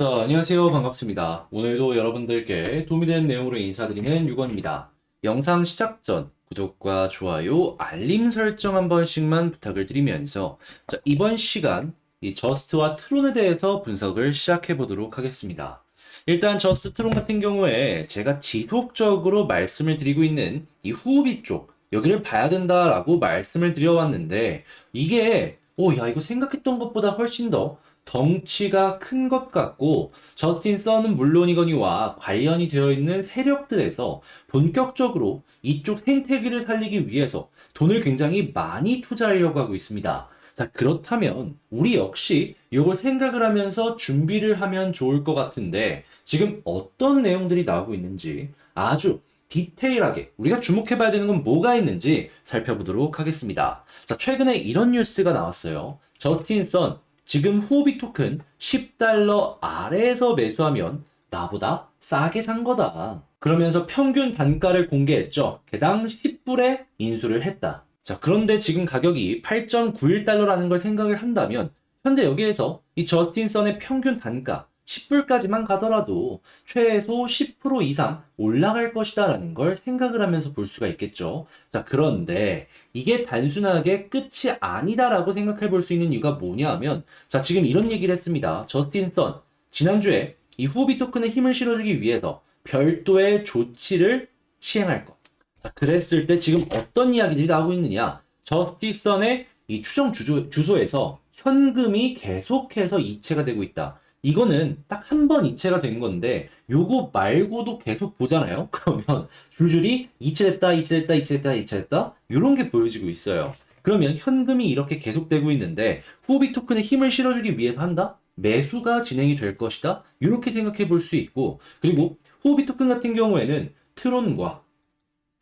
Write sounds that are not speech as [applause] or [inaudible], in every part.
자, 안녕하세요. 반갑습니다. 오늘도 여러분들께 도움이 되는 내용으로 인사드리는 유건입니다. 영상 시작 전 구독과 좋아요, 알림 설정 한 번씩만 부탁을 드리면서 자, 이번 시간 이 저스트와 트론에 대해서 분석을 시작해 보도록 하겠습니다. 일단 저스트 트론 같은 경우에 제가 지속적으로 말씀을 드리고 있는 이 후비 쪽 여기를 봐야 된다라고 말씀을 드려왔는데 이게 오, 야, 이거 생각했던 것보다 훨씬 더 덩치가 큰 것 같고 저스틴 선은 물론이거니와 관련이 되어 있는 세력들에서 본격적으로 이쪽 생태계를 살리기 위해서 돈을 굉장히 많이 투자하려고 하고 있습니다. 자, 그렇다면 우리 역시 이걸 생각을 하면서 준비를 하면 좋을 것 같은데 지금 어떤 내용들이 나오고 있는지 아주 디테일하게 우리가 주목해 봐야 되는 건 뭐가 있는지 살펴보도록 하겠습니다. 자, 최근에 이런 뉴스가 나왔어요. 저스틴 선 지금 후오비 토큰 10달러 아래에서 매수하면 나보다 싸게 산 거다. 그러면서 평균 단가를 공개했죠. 개당 10불에 인수를 했다. 자, 그런데 지금 가격이 8.91달러라는 걸 생각을 한다면 현재 여기에서 이 저스틴 선의 평균 단가 10불까지만 가더라도 최소 10% 이상 올라갈 것이다라는 걸 생각을 하면서 볼 수가 있겠죠. 자, 그런데 이게 단순하게 끝이 아니다라고 생각해 볼 수 있는 이유가 뭐냐 하면 자, 지금 이런 얘기를 했습니다. 저스틴 선 지난주에 이 후비 토큰에 힘을 실어주기 위해서 별도의 조치를 시행할 것. 자, 그랬을 때 지금 어떤 이야기들이 나오고 있느냐? 저스틴 선의 이 추정 주소, 주소에서 현금이 계속해서 이체가 되고 있다. 이거는 딱 한 번 이체가 된 건데 요거 말고도 계속 보잖아요. [laughs] 그러면 줄줄이 이체됐다, 이체됐다, 이체됐다, 이체됐다 이런 게 보여지고 있어요. 그러면 현금이 이렇게 계속되고 있는데 후비 토큰에 힘을 실어주기 위해서 한다? 매수가 진행이 될 것이다. 이렇게 생각해 볼 수 있고 그리고 후비 토큰 같은 경우에는 트론과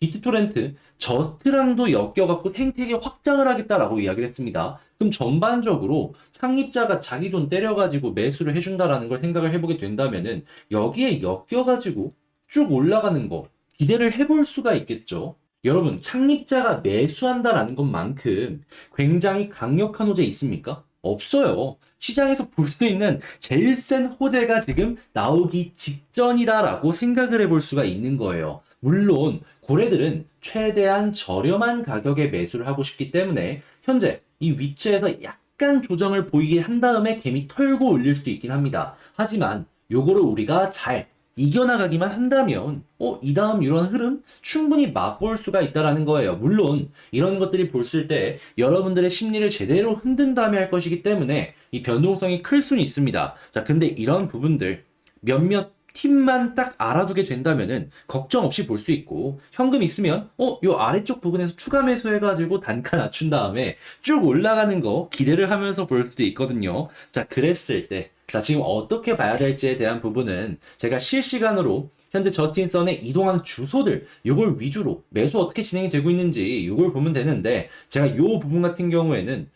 비트토렌트 저스트랑도 엮여갖고 생태계 확장을 하겠다라고 이야기를 했습니다. 그럼 전반적으로 창립자가 자기 돈 때려가지고 매수를 해준다라는 걸 생각을 해보게 된다면은 여기에 엮여가지고 쭉 올라가는 거 기대를 해볼 수가 있겠죠. 여러분, 창립자가 매수한다라는 것만큼 굉장히 강력한 호재 있습니까? 없어요. 시장에서 볼 수 있는 제일 센 호재가 지금 나오기 직전이다라고 생각을 해볼 수가 있는 거예요. 물론 고래들은 최대한 저렴한 가격에 매수를 하고 싶기 때문에 현재 이 위치에서 약간 조정을 보이게 한 다음에 개미 털고 올릴 수도 있긴 합니다. 하지만 요거를 우리가 잘 이겨나가기만 한다면, 어, 이 다음 이런 흐름 충분히 맛볼 수가 있다라는 거예요. 물론, 이런 것들이 볼쓸 때 여러분들의 심리를 제대로 흔든 다음에 할 것이기 때문에 이 변동성이 클 수는 있습니다. 자, 근데 이런 부분들 몇몇 팀만 딱 알아두게 된다면은 걱정 없이 볼 수 있고 현금 있으면 어 요 아래쪽 부분에서 추가 매수해가지고 단가 낮춘 다음에 쭉 올라가는 거 기대를 하면서 볼 수도 있거든요. 자 그랬을 때 자, 지금 어떻게 봐야 될지에 대한 부분은 제가 실시간으로 현재 저스틴 선의 이동한 주소들, 요걸 위주로 매수 어떻게 진행이 되고 있는지 요걸 보면 되는데, 제가 요 부분 같은 경우에는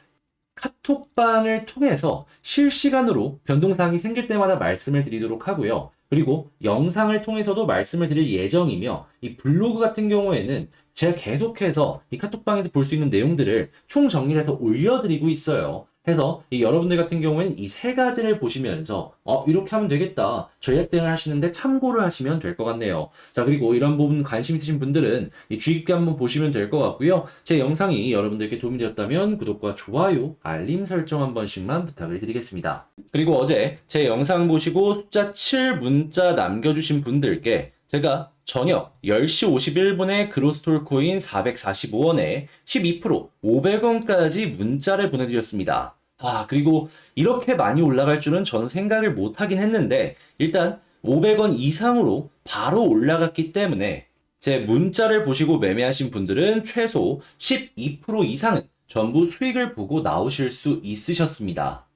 카톡방을 통해서 실시간으로 변동사항이 생길 때마다 말씀을 드리도록 하고요. 그리고 영상을 통해서도 말씀을 드릴 예정이며, 이 블로그 같은 경우에는 제가 계속해서 이 카톡방에서 볼 수 있는 내용들을 총 정리를 해서 올려드리고 있어요. 해서 이 여러분들 같은 경우에는 이 세 가지를 보시면서 어 이렇게 하면 되겠다 전략 대응을 하시는데 참고를 하시면 될 것 같네요. 자 그리고 이런 부분 관심 있으신 분들은 이 깊게 한번 보시면 될 것 같고요. 제 영상이 여러분들께 도움이 되었다면 구독과 좋아요, 알림 설정 한 번씩만 부탁을 드리겠습니다. 그리고 어제 제 영상 보시고 숫자 7 문자 남겨주신 분들께 제가 저녁 10시 51분에 그로스톨 코인 445원에 12% 500원까지 문자를 보내드렸습니다. 아, 그리고 이렇게 많이 올라갈 줄은 저는 생각을 못 하긴 했는데, 일단 500원 이상으로 바로 올라갔기 때문에 제 문자를 보시고 매매하신 분들은 최소 12% 이상은 전부 수익을 보고 나오실 수 있으셨습니다.